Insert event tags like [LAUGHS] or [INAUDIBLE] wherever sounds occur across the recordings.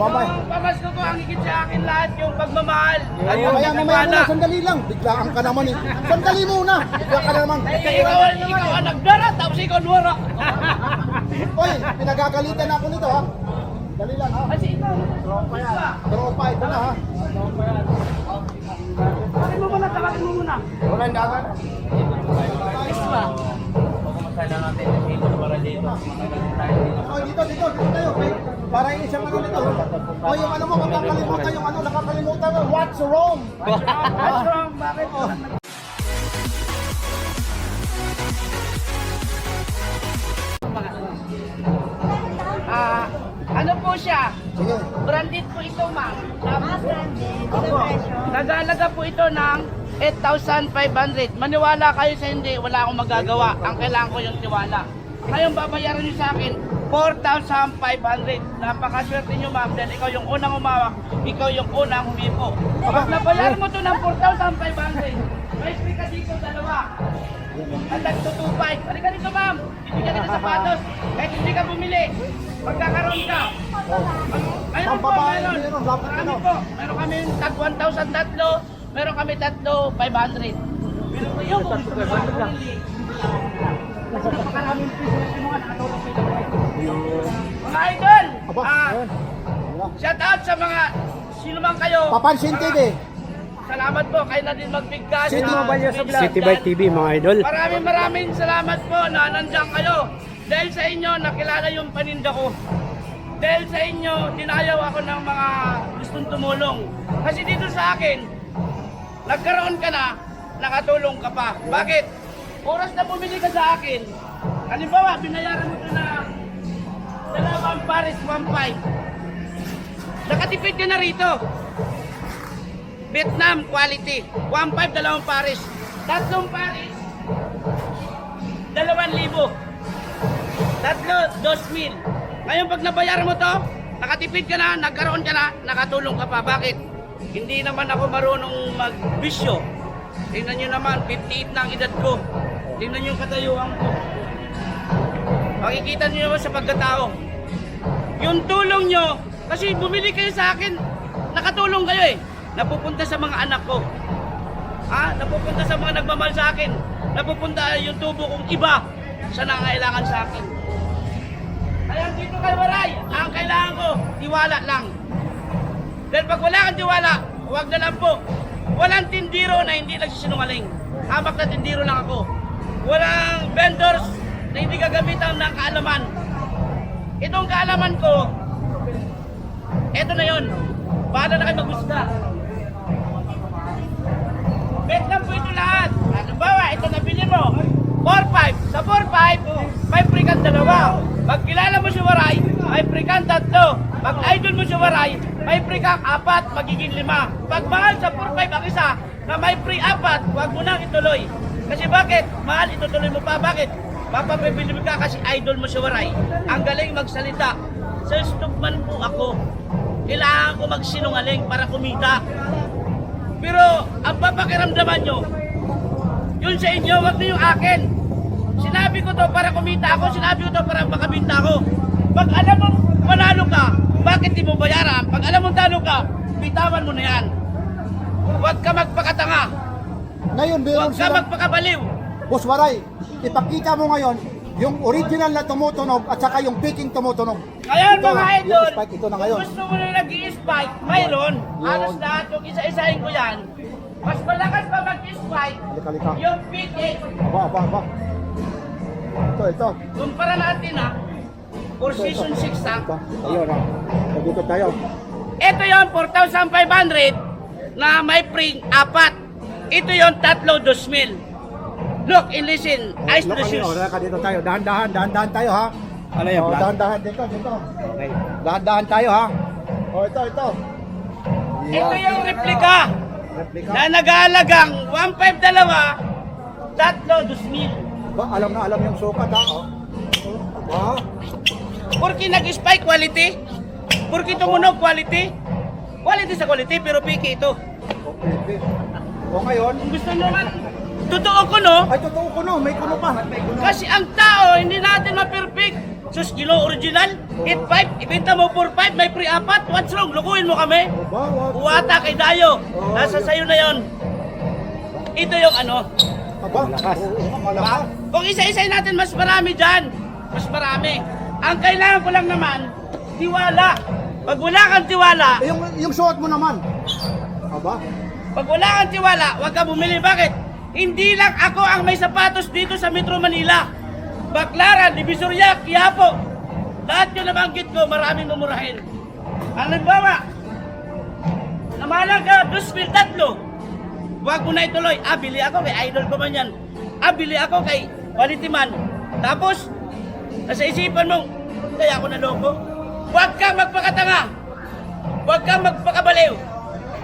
Mamaya. Yung pamasko ko ang higit sa akin lahat yung pagmamahal. At Ay, yung mamaya, mamaya pagkakala. muna, sandali lang. Biglaan ka naman eh. Sandali muna. Bigla ka na naman. Kaya ikaw, ikaw ang nagdara, tapos ikaw nuwara. [LAUGHS] Oy, pinagagalitan ako nito ha. Dali lang ha. Kasi ikaw, Tropa, ito na ha. tawagin mo muna, tawagin mo muna. Wala na agad. Isma. Oh, dito, dito, dito tayo. Para yung isang ano nito. Oh, yung ano mo, makakalimutan yung ano, nakakalimutan mo. What's wrong? [LAUGHS] What's wrong? Bakit? Ah, ano po siya? Sige. Branded po ito, ma'am. Ah, branded. Opo. presyo. Nagalaga po ito ng 8,500. Maniwala kayo sa hindi, wala akong magagawa. Ang kailangan ko yung tiwala. Ngayon babayaran niyo sa akin 4,500. Napakaswerte niyo ma'am dahil ikaw yung unang umawak, ikaw yung unang humipo. Pag nabayaran mo to ng 4,500, may free ka dito dalawa. Ang nagtutupay. Halika dito ma'am. Bibigyan kita sapatos. Kahit hindi ka bumili. Pagkakaroon ka. Po, Pambabae, meron. meron, dapat Marami ano. po. Meron kami tag 1,000 tatlo. Meron kami tatlo 500. Meron po yung kung gusto mo bumili. Kasi napakaraming piso na sinuha nakatulong sa inyo. Mga idol! Aba, ah, ayun. Shout out sa mga sino man kayo. Papansin TV. Salamat po. Kayo na din magbigkas. City bigkas. sa vlog. City Bike TV mga idol. Maraming maraming salamat po na nandiyan kayo. Dahil sa inyo, nakilala yung paninda ko. Dahil sa inyo, dinayaw ako ng mga gustong tumulong. Kasi dito sa akin, nagkaroon ka na, nakatulong ka pa. Bakit? Oras na bumili ka sa akin, halimbawa, binayaran mo ito na dalawang pares 1.5. Nakatipid ka na rito. Vietnam quality. 1.5 dalawang pares. Tatlong pares. Dalawang libo. Tatlo, dos mil. Ngayon pag nabayaran mo to, nakatipid ka na, nagkaroon ka na, nakatulong ka pa. Bakit? Hindi naman ako marunong magbisyo. Tingnan nyo naman, 58 na ang edad ko. Tingnan nyo yung katayuan ko. Makikita nyo naman sa pagkatao. Yung tulong nyo, kasi bumili kayo sa akin, nakatulong kayo eh. Napupunta sa mga anak ko. Ha? Napupunta sa mga nagmamahal sa akin. Napupunta yung tubo kong iba sa nangailangan sa akin. Kaya dito kay Waray, ang kailangan ko, tiwala lang. Dahil pag wala kang tiwala, huwag na lang po. Walang tindiro na hindi nagsisinungaling. Hamak na tindiro lang ako. Walang vendors na hindi gagamitan ng kaalaman. Itong kaalaman ko, eto na yon. Bahala na kayo maghusga. Bet lang po ito lahat. Halimbawa, ito nabili mo. 4-5. Sa 4-5, may free kang dalawa. Pag kilala mo si Waray, may free kang tatlo. Pag idol mo si Waray, may free kang apat, magiging lima. Pag mahal sa 4-5 ang isa, na may free apat, huwag mo nang ituloy. Kasi bakit? Mahal, itutuloy mo pa. Bakit? Papapibili mo ka kasi idol mo si Waray. Ang galing magsalita. Sa man po ako. Kailangan ko magsinungaling para kumita. Pero ang papakiramdaman nyo, yun sa inyo, wag na yung akin. Sinabi ko to para kumita ako, sinabi ko to para makabinta ako. Pag alam mo manalo ka, bakit di mo bayaran? Pag alam mo talo ka, bitawan mo na yan. Huwag ka magpakatanga. Ngayon, Huwag ka silang... magpakabaliw. Boss Waray, ipakita mo ngayon yung original na tumutunog at saka yung peking tumutunog. Ngayon Ito, mga idol, spike, ito na ngayon. gusto mo na nag-i-spike, mayroon. Halos lahat yung isa-isahin ko yan. Mas malakas pa mag-i-spike yung PK. Aba, aba, aba. Ito, ito. Kumpara natin ha, for season 6 ha. Aba, ayun ha. Dito tayo. Ito yung 4,500 na may free apat. Ito yung tatlo, 2,000. Look and listen. Eyes to the Look, shoes. ano, halika dito tayo. Dahan-dahan, dahan-dahan tayo ha. Ano yan, Oh, dahan-dahan dito, dito. Okay. Dahan-dahan tayo ha. Oh, ito, ito. Ito yung replika Replika. na nag-aalagang 1,500 dalawa, tatlo, 2,000. Ba, alam na alam yung sukat ha. Oh. Aba. Porque nag-spike quality. Porque tumunog quality. Quality sa quality pero piki ito. Okay. O ngayon, Kung gusto nyo man, totoo ko no, ay totoo ko no, may kuno pa. kasi ang tao hindi natin ma-perfect. Sus, kilo original, 8.5, ibenta mo 4.5, may free apat, what's wrong? Lukuhin mo kami. Aba, what? Uwata kay Dayo, nasa sayo na yon. Ito yung ano, Aba, malakas. ba? Kung isa-isay natin, mas marami dyan. Mas marami. Ang kailangan ko lang naman, tiwala. Pag wala kang tiwala, Eh, yung, yung suot mo naman. Aba, Pag wala kang tiwala, huwag ka bumili. Bakit? Hindi lang ako ang may sapatos dito sa Metro Manila. Baclaran, Divisoria, Quiapo. Lahat yung nabanggit ko, maraming mumurahin. Halimbawa, mil tatlo. Huwag mo na ituloy. Ah, bili ako kay idol ko man yan. Ah, bili ako kay quality man. Tapos, nasa isipan mo, kaya ako naloko. Huwag kang magpakatanga. Huwag kang magpakabaliw.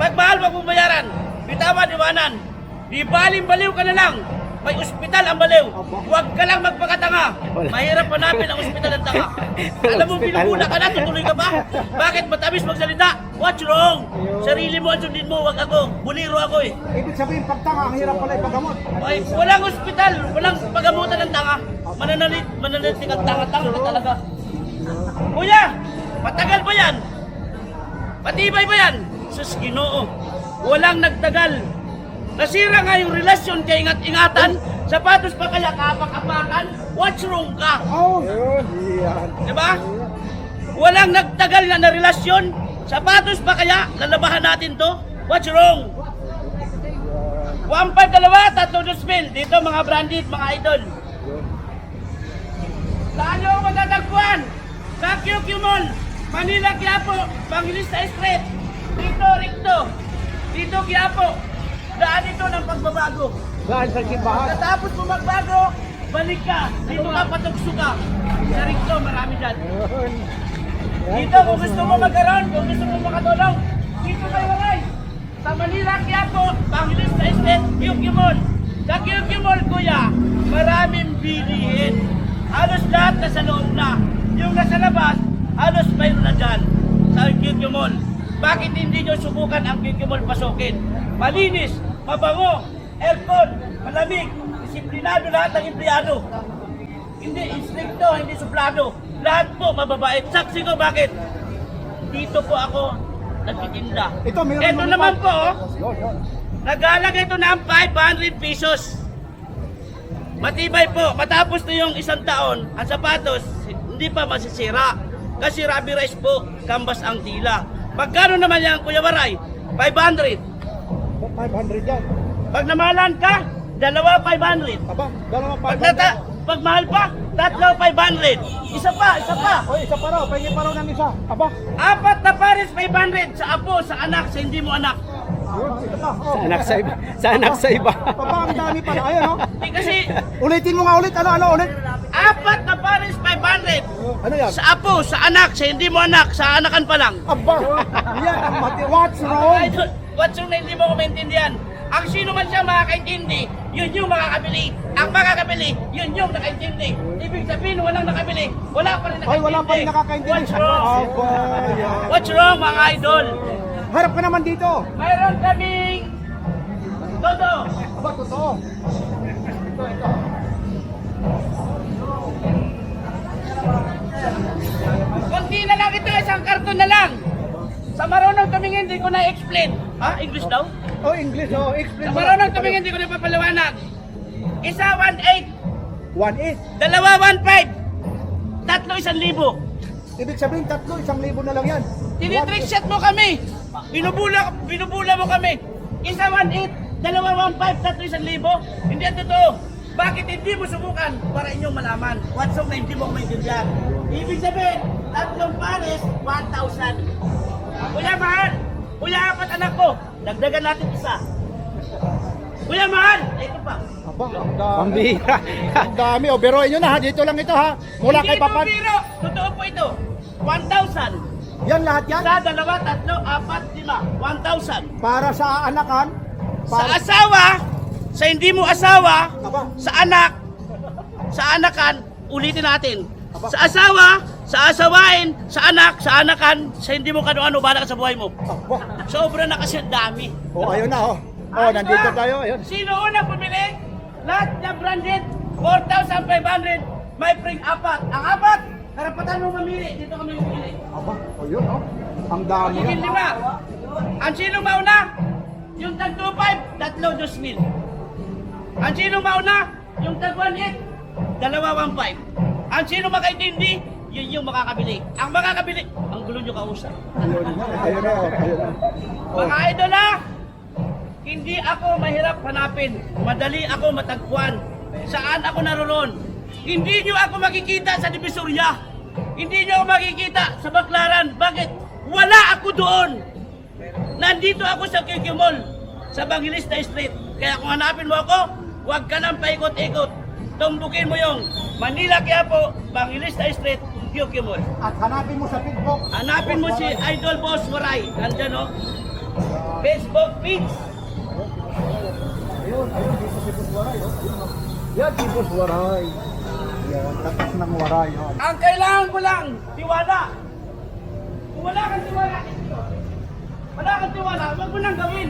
Pag mahal, huwag mong bayaran. Bitawan, iwanan. Di baling baliw ka na lang. May ospital ang baliw. Huwag ka lang magpakatanga. Mahirap hanapin ang ospital ng tanga. [LAUGHS] Alam mo, binubula ka na, tutuloy ka ba? Bakit matamis magsalita? What's wrong? Sarili mo ang sundin mo, wag ako. Buliro ako eh. ibig sabihin pagtanga, ang hirap pala ipagamot. Ay, walang ospital, walang pagamutan ng tanga. Mananalit, mananalit ang tanga-tanga ka talaga. Kuya, matagal ba yan? Matibay ba yan? Sus, ginoo. Walang nagtagal. Nasira nga yung relasyon kaya ingat-ingatan. Sapatos pa kaya kapak-apakan. What's wrong ka? Oh, yun, yan. Di ba? Walang nagtagal nga na relasyon. Sapatos pa kaya lalabahan natin to? What's wrong? 1.5 dalawa, tatlo dos mil. Dito mga branded, mga idol. Saan nyo ako matatagpuan? Sa QQ Mall, Manila, Quiapo, Bangilista Street. Dito, Ricto. Dito, Quiapo. Daan ito ng pagbabago. Dahil sa simbahan. Pagkatapos mo magbago, balik ka. Dito ka patugso ka. Sa Ricto, marami dyan. Dito, kung gusto mo magkaroon, kung gusto mo makatulong, dito kayo walay. Sa Manila, Quiapo, Bangilista Estate, QQ Mall. Sa Mall, kuya, maraming bilihin. Halos lahat nasa loob na. Yung nasa labas, halos mayroon na dyan sa Mall. Bakit hindi nyo subukan ang Mall pasukin? Malinis, mabango, aircon, malamig, disiplinado lahat ng empleyado. Hindi instricto, hindi suplado. Lahat po mababait. Saksi ko bakit? Dito po ako nagtitinda. Ito, Ito naman po, oh, nagalaga ito ng 500 pesos. Matibay po, matapos na yung isang taon, ang sapatos, hindi pa masisira. Kasi rubber rice po, kambas ang tila. Magkano naman yan, Kuya Baray? 500. 500 yan. Pag namalan ka, dalawa 500. Aba, dalawa Pag, 500. nata, pag mahal pa, tatlo 500. Isa pa, isa pa. Oy, isa pa raw, pahingi pa raw ng isa. Aba, Apat na pares 500 sa apo, sa anak, sa hindi mo anak. yun, ito pa. Oh. Sa anak sa iba. Sa anak sa iba. Papa, ang dami pala. Ayun, oh. Di kasi Ulitin mo nga ulit. Ano, ano, ulit? apat na pares 500 Ano yan? sa apo, sa anak, sa hindi mo anak, sa anakan pa lang. Aba, yan ang mati. What's wrong? What's yung na hindi mo ko maintindihan? Ang sino man siya makakaintindi, yun yung makakabili. Ang makakabili, yun yung nakaintindi. Ibig sabihin, walang nakabili, wala pa rin Ay, nakaintindi. wala pa rin nakakaintindi. What's wrong? What's wrong, mga idol? Harap ka naman dito. Mayroon kaming Todo. Aba, totoo. Ito, ito. Kunti na lang ito, isang karton na lang. Sa marunong tumingin, hindi ko na-explain. Ha? English daw? Oh, English, oh. Explain Sa marunong tumingin, hindi ko na papaliwanag. Isa, 1.8. 1.8. Dalawa, 1.5. Tatlo, 1,000. Ibig sabihin, tatlo, isang libo na lang yan. Tinitrick shot mo kami. Binubula, binubula mo kami. Isa 1.8, dalawa 1.5, tatlo 1,000. Hindi ang totoo. Bakit hindi mo subukan para inyong malaman? What's up na hindi mo maintindihan? Ibig sabihin, tatlong pares, 1,000. Kuya Mahal, Kuya apat anak ko, dagdagan natin isa. Kuya Mahal, ito pa. Aba, ang dami. Pambira. Ang dami. O, biroin nyo na ha. Dito lang ito ha. Mula Hindi kay Papan. biro. Totoo po ito. 1,000. Yan lahat yan. Isa, dalawa, tatlo, apat, lima. 1,000. Para sa anakan. Sa Para, asawa, sa hindi mo asawa, Aba, sa anak, sa anakan, ulitin natin. Sa asawa, sa asawain, sa anak, sa anakan, sa hindi mo kano-ano, bala ka sa buhay mo. Sobra na kasi ang dami. O, ayun na oh. Oh, Ano nandito ba? tayo. Ayun. Sino una pumili? Lahat na branded, 4,500, may pring apat. Ang apat, Karapatan mo mamili. Dito kami mamili. Aba, o yun, oh. Ang dami Sige, yan. lima. Ang sino mauna? Yung tag 2.5, tatlo, 2,000. Ang sino mauna? Yung tag 1.8, dalawa 1.5. Ang sino makaintindi? Yun yung makakabili. Ang makakabili, ang gulo nyo kausap. Ayun na, ayun na, oh, ayun na. Mga idol ha, hindi ako mahirap hanapin. Madali ako matagpuan. Saan ako naroon? Hindi nyo ako makikita sa Divisoria. Hindi nyo ako makikita sa Baklaran. Bakit? Wala ako doon. Nandito ako sa QQ Mall, sa Bangilista Street. Kaya kung hanapin mo ako, huwag ka nang paikot-ikot. Tumbukin mo yung Manila Quiapo, Bangilista Street, QQ Mall. At hanapin mo sa Facebook. Hanapin mo si Idol Boss Waray. Nandyan o. Facebook page. Ayun, ayun, dito si Boss Waray, oh. Oh. Yan, si Boss Waray. Yan, tatak ng Waray, oh. Ang kailangan ko lang, tiwala. Kung wala kang tiwala, wala kang tiwala, huwag mo nang gawin.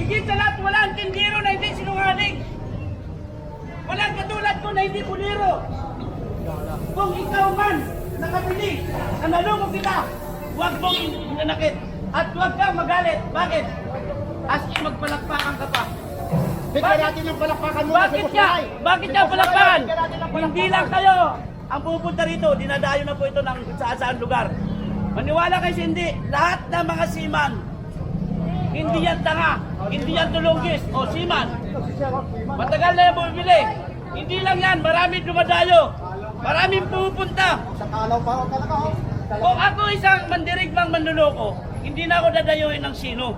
Higit sa lahat, wala ang tindiro na hindi sinungaling. Walang katulad ko na hindi puliro. Kung ikaw man nakabili, na nalungo kita, huwag mong inanakit. At huwag kang magalit. Bakit? As in, magpalakpakan ka pa. Bigyan Bakit? natin ng palakpakan muna Bakit niya? Waray. Bakit Boss palakpakan? Hindi lang kayo ang pupunta rito. Dinadayo na po ito ng saan saan lugar. Maniwala kayo sa hindi. Lahat ng mga seaman, hindi yan tanga, hindi yan tulunggis o seaman. Matagal na yan bumibili. Hindi lang yan, maraming dumadayo. Maraming pupunta. Sa kalaw pa ako talaga. Kung ako isang mandirigmang manluloko, hindi na ako dadayuhin ng sino.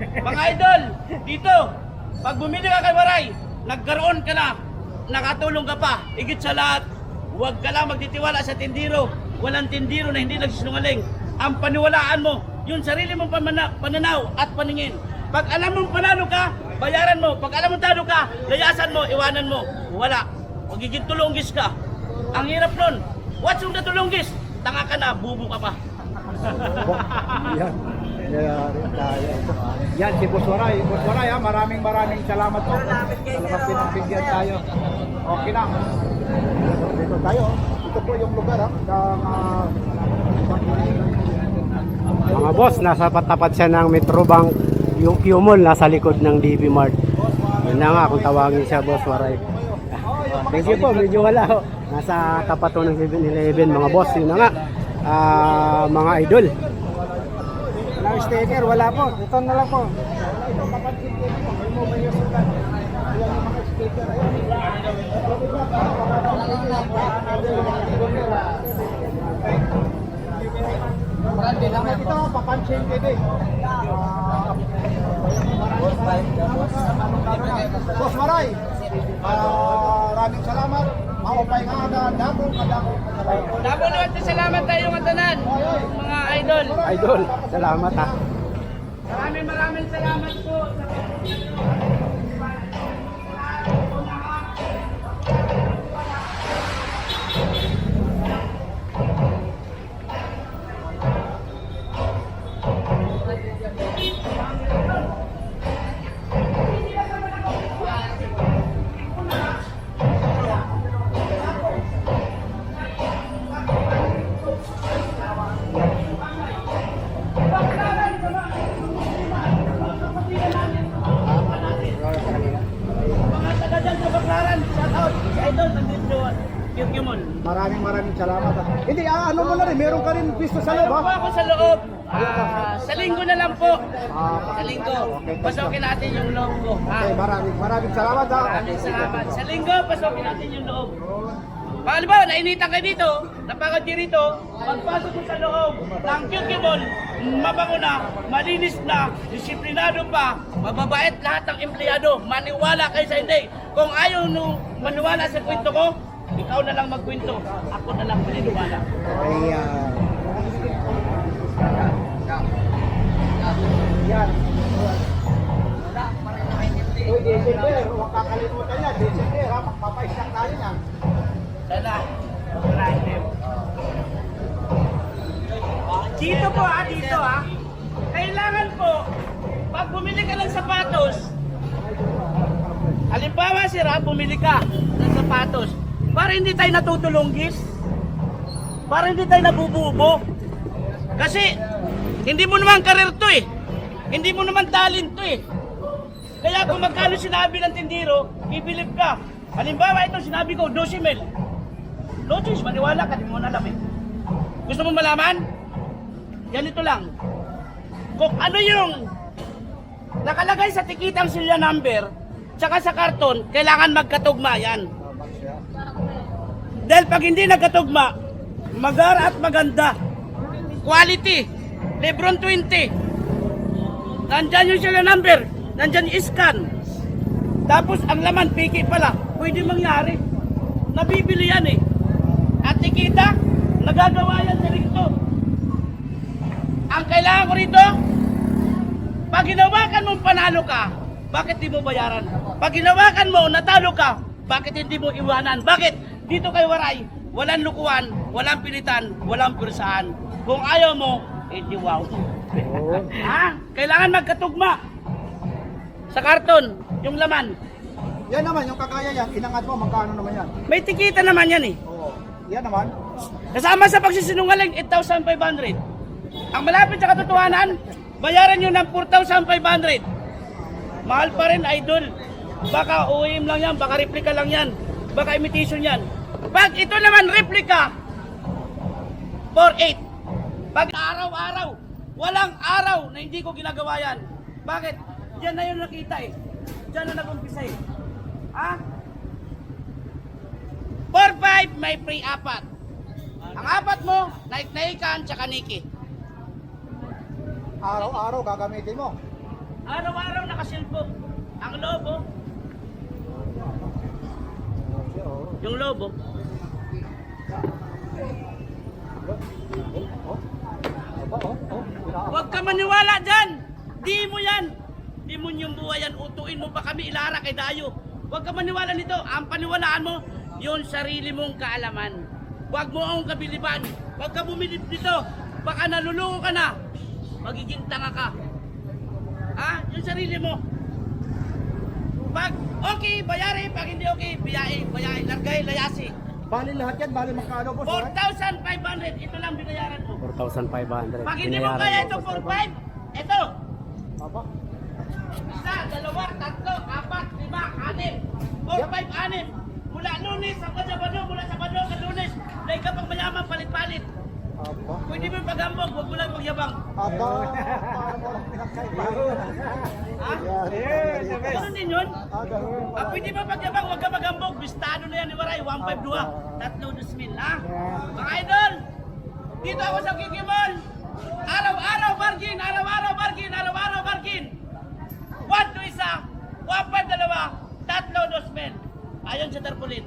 Mga idol, dito, pag bumili ka kay Waray, nagkaroon ka na, nakatulong ka pa, higit sa lahat, huwag ka lang magtitiwala sa tindiro. Walang tindiro na hindi nagsisinungaling. Ang paniwalaan mo, yung sarili mong pananaw at paningin. Pag alam mong panalo ka, bayaran mo. Pag alam mong talo ka, layasan mo, iwanan mo. Wala. Magiging tulunggis ka. Ang hirap nun. What's yung natulunggis? Tanga ka na, bubo ka pa. [LAUGHS] Yan. Yan, si Boss Waray. Boss Waray, ha, maraming maraming salamat po. Talagang pinagbigyan tayo. Okay na. Dito tayo. Ito po yung lugar, ha. Ng, ah, Mga boss, nasa patapat siya ng Metrobank yung Q-Mall, nasa likod ng DB Mart. Yun na nga, kung tawagin siya boss, waray. [LAUGHS] Thank you po, medyo wala ho. Nasa tapat ng 7-Eleven, mga boss, yun na nga. Ah, mga idol. Wala sticker, wala po. Ito na lang po. Ito, papansin TV. Boss Maray, ah, maraming salamat. Maupay nga na dako, kadako, kadako. Dabo naman sa salamat tayo mga tanan, mga idol. Idol, salamat ha. Maraming maraming salamat po sa Sa linggo. Pasokin natin yung loob ko. ha? Okay, maraming maraming salamat, ha? Maraming salamat. Sa linggo, pasokin natin yung loob. Paano ba, nainitan kayo dito, napagod kayo rito, pagpasok mo sa loob ng Kikibon, mabango na, malinis na, disiplinado pa, mababait lahat ng empleyado, maniwala kayo sa hindi. Kung ayaw nyo maniwala sa kwento ko, ikaw na lang magkwento, ako na lang maniniwala. Ayan. Yan. Uy, December, huwag kakalimutan yan. December, ha? Magpapaisyak tayo yan. Sana. Dito po ah, dito ah. Kailangan po, pag bumili ka ng sapatos, halimbawa sir ah, bumili ka ng sapatos, para hindi tayo natutulunggis, para hindi tayo nabububo. Kasi, hindi mo naman karir to eh. Hindi mo naman talent to eh. Kaya kung magkano sinabi ng tindiro, ibilip ka. Halimbawa, ito sinabi ko, 12 mil. No choice, maniwala ka, di mo alam eh. Gusto mo malaman? Ganito lang. Kung ano yung nakalagay sa tikitang silya number, tsaka sa karton, kailangan magkatugma yan. Dahil pag hindi nagkatugma, magara at maganda. Quality. Lebron 20. Nandyan yung sila number. Nandyan yung scan. Tapos ang laman, piki pala. Pwede mangyari. Nabibili yan eh. At tikita, nagagawa yan sa rito. Ang kailangan ko rito, pag ginawakan mo panalo ka, bakit di mo bayaran? Pag ginawakan mo natalo ka, bakit hindi mo iwanan? Bakit? Dito kay Waray, walang lukuan, walang pilitan, walang pirusahan. Kung ayaw mo, edi wow. Oo. [LAUGHS] ha? Kailangan magkatugma. Sa karton, yung laman. Yan naman, yung kagaya yan, inangat mo, magkano naman yan? May tikita naman yan eh. Oo. Yan naman. Kasama sa pagsisinungaling, 8,500. Ang malapit sa katotohanan, bayaran nyo ng 4,500. Mahal pa rin, idol. Baka OEM lang yan, baka replica lang yan, baka imitation yan. Pag ito naman replica, 4,800. Pag araw-araw, walang araw na hindi ko ginagawa yan. Bakit? Yan na yung nakita eh. Diyan na nag-umpisa eh. Ha? 4-5, may free apat. Ang apat mo, naik-naikan, tsaka niki. Araw-araw gagamitin mo. Araw-araw nakasilpo. Ang lobo, yung lobo, Oh. Oh. Huwag ka maniwala dyan. Di mo yan. Di mo yung buhay yan. Utuin mo pa kami ilara kay Dayo. Huwag ka maniwala nito. Ang paniwalaan mo, yung sarili mong kaalaman. Huwag mo akong kabiliban. Huwag ka bumilip dito. Baka nalulungo ka na. Magiging tanga ka. Ha? Yung sarili mo. Pag okay, bayari. Pag hindi okay, biyahe, bayahe. Largay, layasi. Bali lahat yan, bali magkano boss? 4,500. Ito lang binayaran mo. 4,500. Pag hindi mo Binayaran kaya ko. ito 4,500, ito. Aba. Isa, dalawa, tatlo, apat, lima, anim. 4,500, anim. Mula lunes, hanggang Sabado, mula Sabado hanggang lunes. Dahil ka pang mayaman, palit-palit. Pwede mo yung pagambog, huwag mo lang pagyabang. Aba. [LAUGHS] Parang walang pinagkaibahan. Ha? Yan. Ganun din yun. Ah, ganun Ah, pwede mo pagyabang, huwag ka magambog. Bistado na yan ni Waray, 152. Tatlo dusmin, ha? Mga idol, dito ako sa Kikimol. Araw-araw bargain, araw-araw bargain, araw-araw bargain. One to isa, one five dalawa, tatlo dosmen. Ayon sa tarpaulin.